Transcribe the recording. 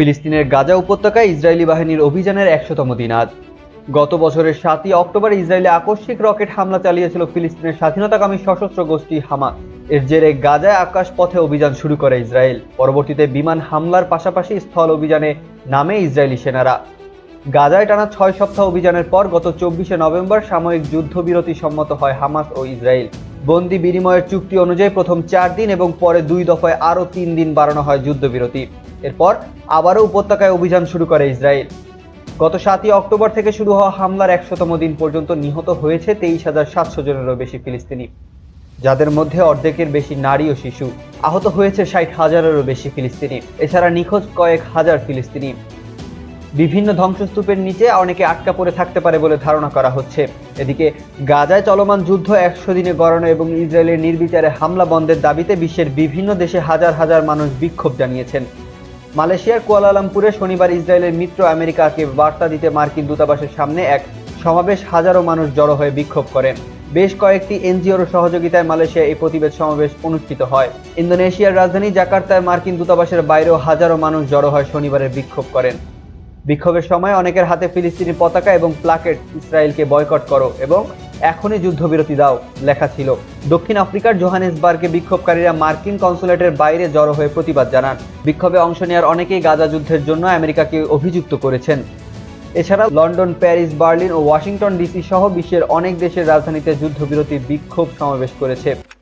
ফিলিস্তিনের গাজা উপত্যকায় ইসরায়েলি বাহিনীর অভিযানের একশোতম দিন আজ। গত বছরের সাতই অক্টোবর ইসরায়েলে আকস্মিক রকেট হামলা চালিয়েছিল ফিলিস্তিনের স্বাধীনতাকামী সশস্ত্র গোষ্ঠী হামাস। এর জেরে গাজায় আকাশ পথে অভিযান শুরু করে ইসরায়েল। পরবর্তীতে বিমান হামলার পাশাপাশি স্থল অভিযানে নামে ইসরায়েলি সেনারা। গাজায় টানা ছয় সপ্তাহ অভিযানের পর গত চব্বিশে নভেম্বর সাময়িক যুদ্ধবিরতি সম্মত হয় হামাস ও ইসরায়েল। বন্দি বিনিময়ের চুক্তি অনুযায়ী প্রথম চার দিন এবং পরে দুই দফায় আরও তিন দিন বাড়ানো হয় যুদ্ধবিরতি। এরপর আবারও উপত্যকায় অভিযান শুরু করে ইসরায়েল। গত সাতই অক্টোবর থেকে শুরু হওয়া হামলার একশোতম দিন পর্যন্ত নিহত হয়েছে তেইশ হাজার সাতশো জনেরও বেশি ফিলিস্তিনি, যাদের মধ্যে অর্ধেকের বেশি নারী ও শিশু। আহত হয়েছে ষাট হাজারেরও বেশি ফিলিস্তিনি, এছাড়া নিখোঁজ কয়েক হাজার ফিলিস্তিনি। বিভিন্ন ধ্বংসস্তূপের নিচে অনেকে আটকা পড়ে থাকতে পারে বলে ধারণা করা হচ্ছে। এদিকে গাজায় চলমান যুদ্ধ একশো দিনে গড়ানো এবং ইসরায়েলের নির্বিচারে হামলা বন্ধের দাবিতে বিশ্বের বিভিন্ন দেশে হাজার হাজার মানুষ বিক্ষোভ জানিয়েছেন। মালয়েশিয়ার কুয়ালালামপুরে শনিবার ইসরায়েলের মিত্র আমেরিকাকে বার্তা দিতে মার্কিন দূতাবাসের সামনে এক সমাবেশ হাজারো মানুষ জড়ো হয়ে বিক্ষোভ করেন। বেশ কয়েকটি এনজিওর সহযোগিতায় মালয়েশিয়া এই প্রতিবেদ সমাবেশ অনুষ্ঠিত হয়। ইন্দোনেশিয়ার রাজধানী জাকার্তায় মার্কিন দূতাবাসের বাইরেও হাজারো মানুষ জড়ো হয় শনিবারের বিক্ষোভ করেন। বিক্ষোভের সময় অনেকের হাতে ফিলিস্তিনি পতাকা এবং প্লাকেট ইসরায়েলকে বয়কট করো এবং এখনই যুদ্ধবিরতি দাও, লেখা ছিল। দক্ষিণ আফ্রিকার জোহানেসবার্গে বিক্ষোভকারীরা মার্কিন কনসুলেটের বাইরে জড়ো হয়ে প্রতিবাদ জানান। বিক্ষোভে অংশ নেওয়ার অনেকেই গাজা যুদ্ধের জন্য আমেরিকাকে অভিযুক্ত করেছেন। এছাড়া লন্ডন, প্যারিস, বার্লিন ও ওয়াশিংটন ডিসি সহ বিশ্বের অনেক দেশের রাজধানীতে যুদ্ধবিরতি বিক্ষোভ সমাবেশ করেছে।